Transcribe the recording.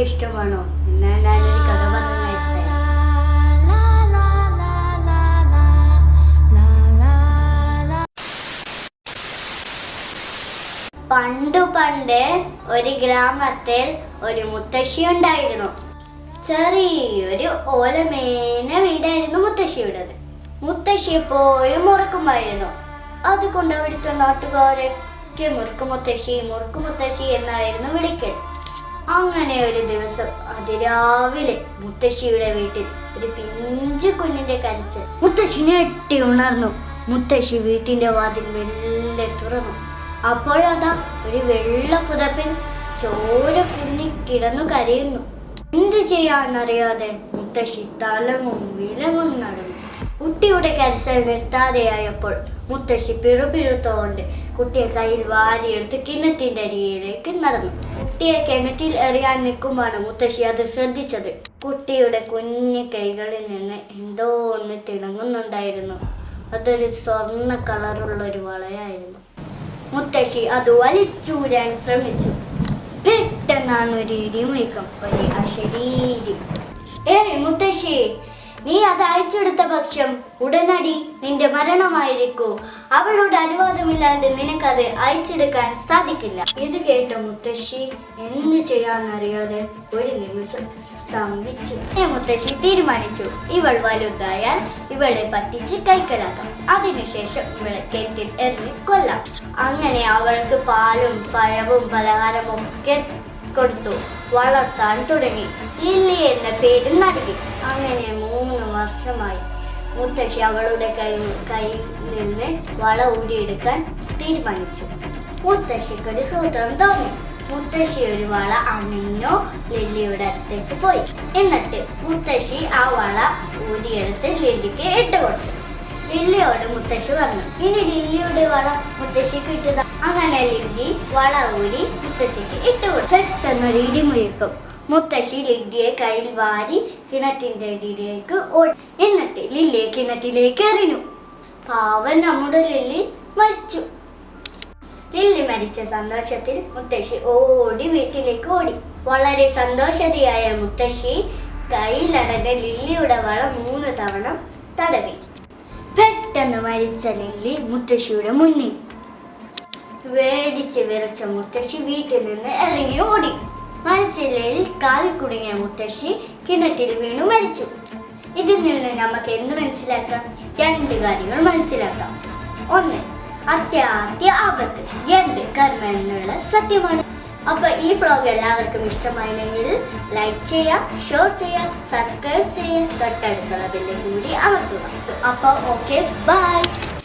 ഇഷ്ടമാണോ? എന്നാൽ കഥ. പണ്ടു പണ്ട് ഒരു ഗ്രാമത്തിൽ ഒരു മുത്തശ്ശി ഉണ്ടായിരുന്നു. ചെറിയൊരു ഓലമേന വീടായിരുന്നു മുത്തശ്ശിയുടേത്. മുത്തശ്ശി എപ്പോഴും മുറുക്കുമായിരുന്നു. അതുകൊണ്ട് അവിടുത്തെ നാട്ടുകാരൊക്കെ മുറുക്കു മുത്തശ്ശി മുറുക്കു മുത്തശ്ശി എന്നായിരുന്നു വിളിക്കൽ. അങ്ങനെ ഒരു ദിവസം അതിരാവിലെ മുത്തശ്ശിയുടെ വീട്ടിൽ ഒരു പിഞ്ചു കുഞ്ഞിന്റെ കരച്ച് മുത്തശ്ശി എട്ടി ഉണർന്നു. മുത്തശ്ശി വീട്ടിന്റെ വാതിൽ മെല്ലെ തുറന്നു. അപ്പോഴതാ ഒരു വെള്ള പുതപ്പിൽ ചോര കുഞ്ഞി കിടന്നു കരയുന്നു. എന്തു ചെയ്യാന്നറിയാതെ മുത്തശ്ശി തലങ്ങും വിലങ്ങും നടന്നു. കുട്ടിയുടെ കരച്ചൽ നിർത്താതെയായപ്പോൾ മുത്തശ്ശി പിറുപിറുത്തോണ്ട് കുട്ടിയെ കയ്യിൽ വാരിയെടുത്ത് കിണറ്റിന്റെ അരിയിലേക്ക് നടന്നു. കുട്ടിയെ കിണറ്റിൽ എറിയാൻ നിൽക്കുമ്പോഴാണ് മുത്തശ്ശി അത് ശ്രദ്ധിച്ചത്. കുട്ടിയുടെ കുഞ്ഞു കൈകളിൽ നിന്ന് എന്തോ ഒന്ന് തിളങ്ങുന്നുണ്ടായിരുന്നു അതൊരു സ്വർണ കളറുള്ള ഒരു വളയായിരുന്നു. മുത്തശ്ശി അത് വലിച്ചൂരാൻ ശ്രമിച്ചു. പെട്ടെന്നാണ് ഒരു ഇടിമുയക്കം ഒരു ഏ മുത്തശ്ശി നീ അത് അയച്ചെടുത്ത പക്ഷം ഉടനടി നിന്റെ മരണമായിരിക്കൂ. അവളുടെ അനുവാദമില്ലാണ്ട് നിനക്കത് അയച്ചെടുക്കാൻ സാധിക്കില്ല. ഇത് കേട്ട മുത്തശ്ശി എന്ത് ചെയ്യാന്നറിയാതെ ഒരു നിമിഷം സ്തംഭിച്ചു. മുത്തശ്ശി തീരുമാനിച്ചു. ഇവൾ വലുതായാൽ ഇവളെ പറ്റിച്ച് കൈക്കലാക്കാം. അതിനുശേഷം ഇവളെ കെട്ടിൽ എറിഞ്ഞ് കൊല്ലാം. അങ്ങനെ അവൾക്ക് പാലും പഴവും പലഹാരവും ഒക്കെ കൊടുത്തു. വളർത്താൻ തുടങ്ങി. ലില്ലി എന്ന പേര് നൽകി. അങ്ങനെ വർഷമായി മുത്തശ്ശി അവളുടെ കൈ കയ്യിൽ നിന്ന് വള ഊരിയെടുക്കാൻ തീരുമാനിച്ചു. മുത്തശ്ശിക്ക് ഒരു സൂത്രം തോന്നി. മുത്തശ്ശി ഒരു വള അണിഞ്ഞോ ലില്ലിയുടെ അടുത്തേക്ക് പോയി. എന്നിട്ട് മുത്തശ്ശി ആ വള ഊരിയെടുത്ത് ലില്ലിക്ക് ഇട്ട് കൊടുത്തു. ലില്ലിയോട് മുത്തശ്ശി പറഞ്ഞു ഇനി ലില്ലിയുടെ വള മുത്തശ്ശിക്ക് ഇട്ടുതാ അങ്ങനെ ലില്ലി വള ഊരി മുത്തശ്ശിക്ക് ഇട്ടുകൊടുത്തു പെട്ടെന്നൊരു ഇടിമുഴക്കും. മുത്തശ്ശി ലില്ലിയെ കയ്യിൽ വാരി കിണറ്റിന്റെ അടിയിലേക്ക് ഓടി. എന്നിട്ട് ലില്ലിയെ കിണറ്റിലേക്ക് എറിഞ്ഞു. പാവൻ നമ്മുടെ ലില്ലി മരിച്ചു. ലില്ലി മരിച്ച സന്തോഷത്തിൽ മുത്തശ്ശി ഓടി വീട്ടിലേക്ക് ഓടി. വളരെ സന്തോഷതയായ മുത്തശ്ശി കയ്യിലടഞ്ഞ ലില്ലിയുടെ വള മൂന്ന് തവണ തടവി. പെട്ടെന്ന് മരിച്ച ലില്ലി മുത്തശ്ശിയുടെ മുന്നിൽ. വേടിച്ച് വിറച്ച മുത്തശ്ശി വീട്ടിൽ നിന്ന് ഇറങ്ങി ഓടി. മരച്ചില്ലയിൽ കാൽ കുടുങ്ങിയ മുത്തശ്ശി കിണറ്റിൽ വീണു മരിച്ചു. ഇതിൽ നിന്ന് നമുക്ക് എന്ത് മനസ്സിലാക്കാം? രണ്ട് കാര്യങ്ങൾ മനസ്സിലാക്കാം. ഒന്ന് അത്യാദ്യ ആപത്ത്. രണ്ട് കർമ്മ എന്നുള്ള സത്യമാണ്. അപ്പൊ ഈ ഫ്ലോഗ് എല്ലാവർക്കും ഇഷ്ടമായിരുന്നെങ്കിൽ ലൈക്ക് ചെയ്യാം ഷെയർ ചെയ്യാം സബ്സ്ക്രൈബ് ചെയ്യാം തൊട്ടടുത്തുള്ള ബില്ലും കൂടി അമർത്തുക. അപ്പൊ ഓക്കെ ബൈ